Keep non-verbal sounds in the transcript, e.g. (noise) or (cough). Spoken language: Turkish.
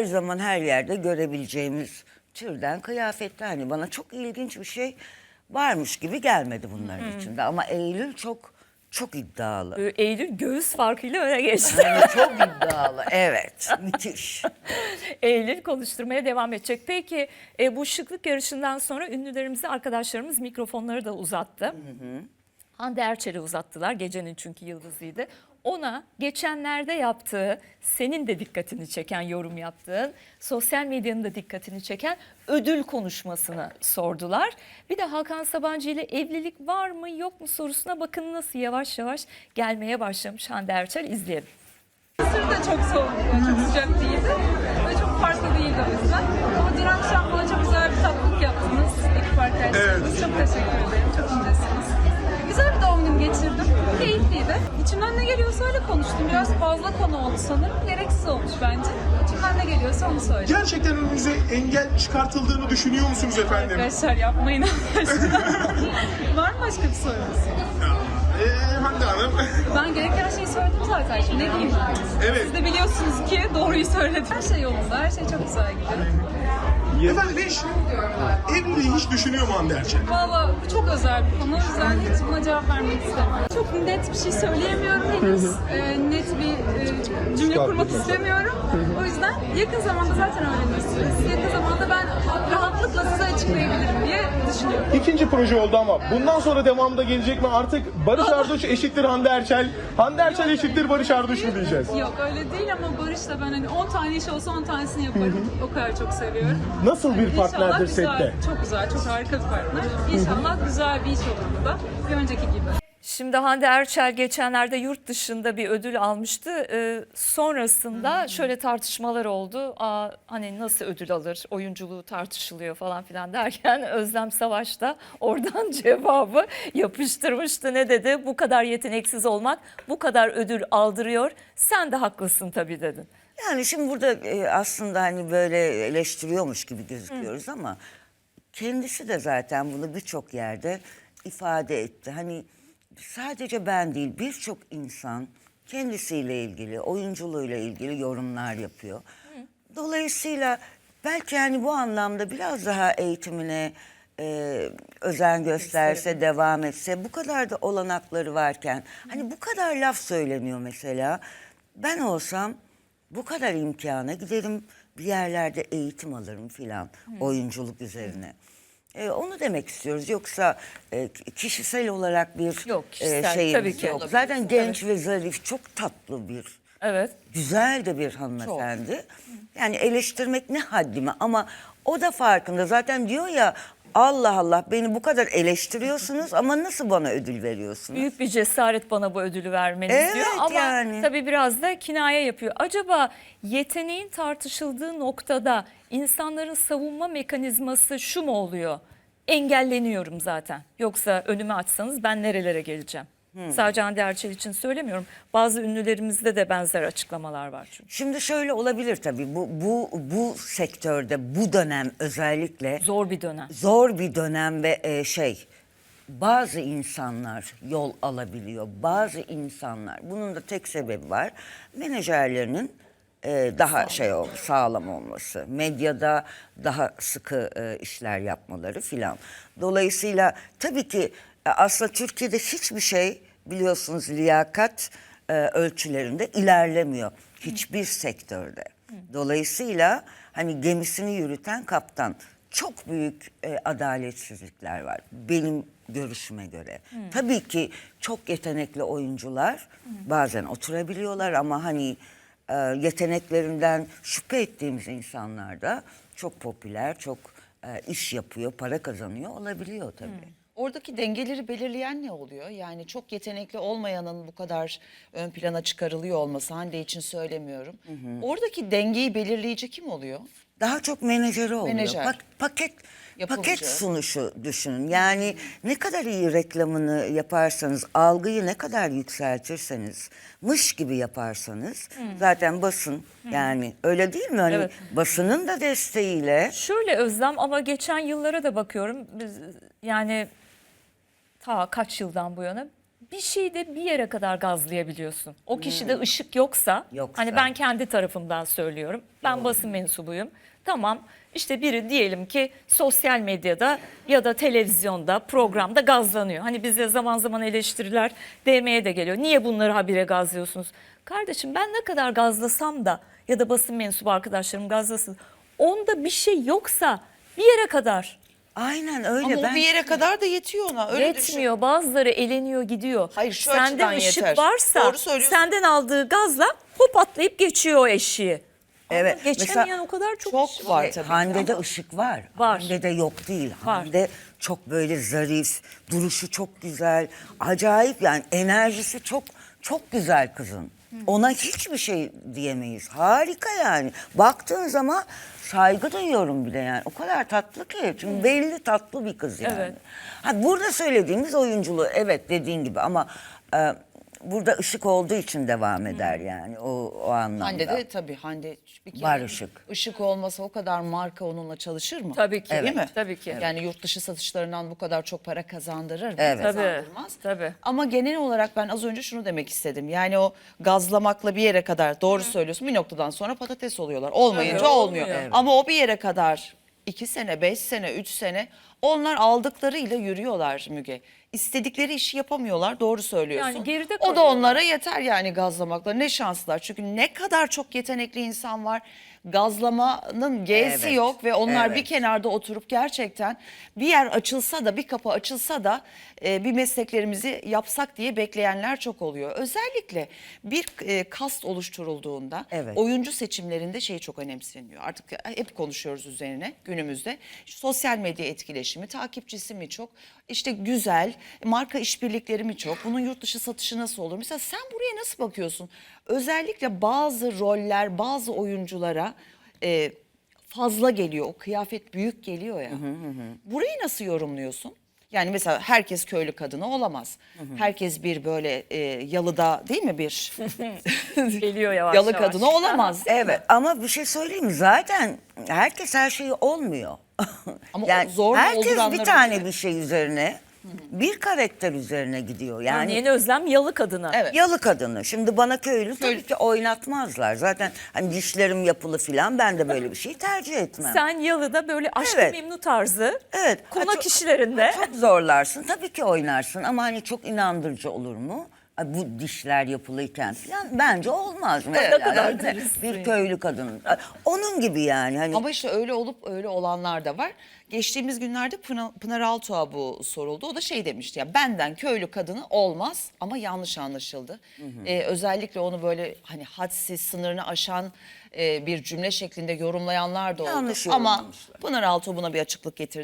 her zaman her yerde görebileceğimiz türden kıyafetler. Hani bana çok ilginç bir şey varmış gibi gelmedi bunların içinde. Ama Eylül çok çok iddialı. Ee, Eylül göğüs farkıyla öne geçti. Yani çok iddialı. Evet. (laughs) Müthiş. Eylül konuşturmaya devam edecek. Peki e, bu şıklık yarışından sonra ünlülerimize arkadaşlarımız mikrofonları da uzattı. Hande Erçel'e uzattılar gecenin çünkü yıldızıydı. Ona geçenlerde yaptığı, senin de dikkatini çeken yorum yaptığın, sosyal medyanın da dikkatini çeken ödül konuşmasını sordular. Bir de Hakan Sabancı ile evlilik var mı yok mu sorusuna bakın nasıl yavaş yavaş gelmeye başlamış Hande Erçel izleyelim. Mısır da çok soğuk, çok sıcak değildi. Fazla konu oldu sanırım. Gereksiz olmuş bence. İçimden ne geliyorsa onu söyledim. Gerçekten önünüze engel çıkartıldığını düşünüyor musunuz efendim? Arkadaşlar yapmayın aşkına. (laughs) Var mı başka bir sorunuz? Ee, Hande Hanım. (laughs) Ben gereken şeyi söyledim zaten. Şimdi ne diyeyim? Evet. Siz de biliyorsunuz ki doğruyu söyledim. Her şey yolunda. Her şey çok güzel gidiyor. Efendim hiç evliliği hiç düşünüyor mu Hande Erçel? Valla bu çok özel bir konu. O yüzden hiç buna cevap vermek istemiyorum. Çok net bir şey söyleyemiyorum henüz. Ee, net bir e, cümle kurmak istemiyorum. O yüzden yakın zamanda zaten öğrenirsiniz. Yakın zamanda ben rahatlıkla size açıklayabilirim. İkinci proje oldu ama bundan sonra devamında gelecek mi? Artık Barış Arduç eşittir Hande Erçel, Hande Erçel eşittir Barış Arduç mu diyeceğiz? Yok öyle değil ama Barış'la ben hani 10 tane iş olsa 10 tanesini yaparım. O kadar çok seviyorum. Nasıl bir İnşallah partnerdir güzel, sette? Çok güzel, çok harika bir partner. İnşallah güzel bir iş olur bu da. Bir önceki gibi. Şimdi Hande Erçel geçenlerde yurt dışında bir ödül almıştı. Ee, sonrasında şöyle tartışmalar oldu. Aa, hani nasıl ödül alır? Oyunculuğu tartışılıyor falan filan derken (laughs) Özlem Savaş da oradan (laughs) cevabı yapıştırmıştı. Ne dedi? Bu kadar yeteneksiz olmak bu kadar ödül aldırıyor. Sen de haklısın tabii dedin. Yani şimdi burada e, aslında hani böyle eleştiriyormuş gibi gözüküyoruz ama kendisi de zaten bunu birçok yerde ifade etti. Hani sadece ben değil birçok insan kendisiyle ilgili, oyunculuğuyla ilgili yorumlar yapıyor. Dolayısıyla belki hani bu anlamda biraz daha eğitimine e, özen gösterse, devam etse, bu kadar da olanakları varken, hani bu kadar laf söyleniyor mesela. Ben olsam bu kadar imkana giderim bir yerlerde eğitim alırım filan oyunculuk üzerine. E, onu demek istiyoruz. Yoksa e, kişisel olarak bir Yok, e, kişisel, şeyimiz tabii ki yok. olabilir. Zaten genç ve zarif, çok tatlı bir Evet. güzel de bir hanımefendi. Yani eleştirmek ne haddime ama o da farkında. Zaten diyor ya Allah Allah beni bu kadar eleştiriyorsunuz ama nasıl bana ödül veriyorsunuz? Büyük bir cesaret bana bu ödülü vermeniz Evet, diyor ama yani. tabii biraz da kinaye yapıyor. Acaba yeteneğin tartışıldığı noktada insanların savunma mekanizması şu mu oluyor? Engelleniyorum zaten. Yoksa önümü açsanız ben nerelere geleceğim? Sadece Hande Erçel için söylemiyorum. Bazı ünlülerimizde de benzer açıklamalar var çünkü. Şimdi şöyle olabilir tabii bu bu bu sektörde bu dönem özellikle Zor bir dönem. zor bir dönem ve e, şey bazı insanlar yol alabiliyor. Bazı insanlar bunun da tek sebebi var. Menajerlerinin e, daha şey ol, sağlam olması, medyada daha sıkı e, işler yapmaları filan. Dolayısıyla tabii ki aslında Türkiye'de hiçbir şey biliyorsunuz liyakat e, ölçülerinde ilerlemiyor hiçbir sektörde. Dolayısıyla hani gemisini yürüten kaptan çok büyük e, adaletsizlikler var benim görüşüme göre. Tabii ki çok yetenekli oyuncular bazen oturabiliyorlar ama hani e, yeteneklerinden şüphe ettiğimiz insanlar da çok popüler, çok e, iş yapıyor, para kazanıyor olabiliyor tabii. Oradaki dengeleri belirleyen ne oluyor? Yani çok yetenekli olmayanın bu kadar ön plana çıkarılıyor olması Hande için söylemiyorum. Oradaki dengeyi belirleyici kim oluyor? Daha çok menajeri oluyor. Menajer. Pak- paket Yapımcı. paket sunuşu düşünün. Yani ne kadar iyi reklamını yaparsanız, algıyı ne kadar yükseltirseniz, mış gibi yaparsanız zaten basın yani öyle değil mi? Hani Evet. basının da desteğiyle Şöyle Özlem ama geçen yıllara da bakıyorum. Biz, yani ta kaç yıldan bu yana bir şeyi de bir yere kadar gazlayabiliyorsun. O kişide ışık yoksa, Yoksa. hani ben kendi tarafımdan söylüyorum. Ben basın mensubuyum. Tamam işte biri diyelim ki sosyal medyada ya da televizyonda programda gazlanıyor. Hani bize zaman zaman eleştiriler DM'ye de geliyor. Niye bunları habire gazlıyorsunuz? Kardeşim ben ne kadar gazlasam da ya da basın mensubu arkadaşlarım gazlasın. Onda bir şey yoksa bir yere kadar. Aynen öyle. Ama ben o bir yere kadar da yetiyor ona. Öyle düşün. Yetmiyor. Bazıları eleniyor gidiyor. Hayır, şu Sende açıdan ışık yeter. varsa senden aldığı gazla hop atlayıp geçiyor o eşiği. Evet, Ama geçemeyen mesela- o kadar çok, Çok var E, tabii Hande'de ama- ışık var. Var. Hande'de yok değil. Var. Hande çok böyle zarif, duruşu çok güzel. Acayip yani enerjisi çok çok güzel kızın. Ona hiçbir şey diyemeyiz. Harika yani. Baktığın zaman saygı duyuyorum bile yani. O kadar tatlı ki. Çünkü belli tatlı bir kız yani. Evet. Ha, burada söylediğimiz oyunculuğu evet dediğin gibi ama e, burada ışık olduğu için devam eder yani o, o anlamda. Hande de tabii Hande bir kere Var ışık. Işık olmasa o kadar marka onunla çalışır mı? Tabii ki. Değil Evet, mi? tabii ki. Yani yurt dışı satışlarından bu kadar çok para kazandırır mı? Evet. Tabii, Kazandırmaz. tabii. Ama genel olarak ben az önce şunu demek istedim. Yani o gazlamakla bir yere kadar doğru söylüyorsun. Bir noktadan sonra patates oluyorlar. Olmayınca Tabii, olmuyor. olmuyor. Evet. Ama o bir yere kadar iki sene, beş sene, üç sene onlar aldıklarıyla yürüyorlar Müge. İstedikleri işi yapamıyorlar. Doğru söylüyorsun. Yani geride o da kalıyorlar. onlara yeter yani gazlamakla. Ne şanslar. Çünkü ne kadar çok yetenekli insan var. Gazlamanın G'si Evet, yok ve onlar evet. bir kenarda oturup gerçekten bir yer açılsa da bir kapı açılsa da e, bir mesleklerimizi yapsak diye bekleyenler çok oluyor. Özellikle bir e, kast oluşturulduğunda Evet. oyuncu seçimlerinde şey çok önemseniyor. Artık hep konuşuyoruz üzerine günümüzde. Sosyal medya etkileşimi, takipçisi mi çok, işte güzel, marka işbirlikleri mi çok, bunun yurt dışı satışı nasıl olur? Mesela sen buraya nasıl bakıyorsun? Özellikle bazı roller, bazı oyunculara e, fazla geliyor. O kıyafet büyük geliyor ya. Burayı nasıl yorumluyorsun? Yani mesela herkes köylü kadını olamaz. Herkes bir böyle e, yalıda değil mi bir (laughs) Geliyor yavaş yalı yavaş. kadını olamaz. (laughs) Evet ama bir şey söyleyeyim mi? Zaten herkes her şeyi olmuyor. Ama (laughs) yani zor herkes bir tane oluyor. bir şey üzerine, bir karakter üzerine gidiyor. Yani Örneğin Özlem yalı kadına. Evet. yalı kadını. Şimdi bana köylü tabii ki oynatmazlar. Zaten hani dişlerim yapılı filan ben de böyle bir şey tercih etmem. Sen yalıda böyle aşk Evet. memnu tarzı Evet. konak Ha, çok- işlerinde. Çok zorlarsın. Tabii ki oynarsın ama hani çok inandırıcı olur mu? Bu dişler yapılıyken falan bence olmaz. Mesela kadar bir- dürüstsün. bir köylü kadın. Onun gibi yani. Hani Ama işte öyle olup öyle olanlar da var. Geçtiğimiz günlerde Pınar, Pınar Altuğ'a bu soruldu. O da şey demişti ya benden köylü kadını olmaz ama yanlış anlaşıldı. Ee, özellikle onu böyle hani hadsiz sınırını aşan e, bir cümle şeklinde yorumlayanlar da oldu. Yanlış ama yorumlamışlar. Pınar Altuğ buna bir açıklık getirdi.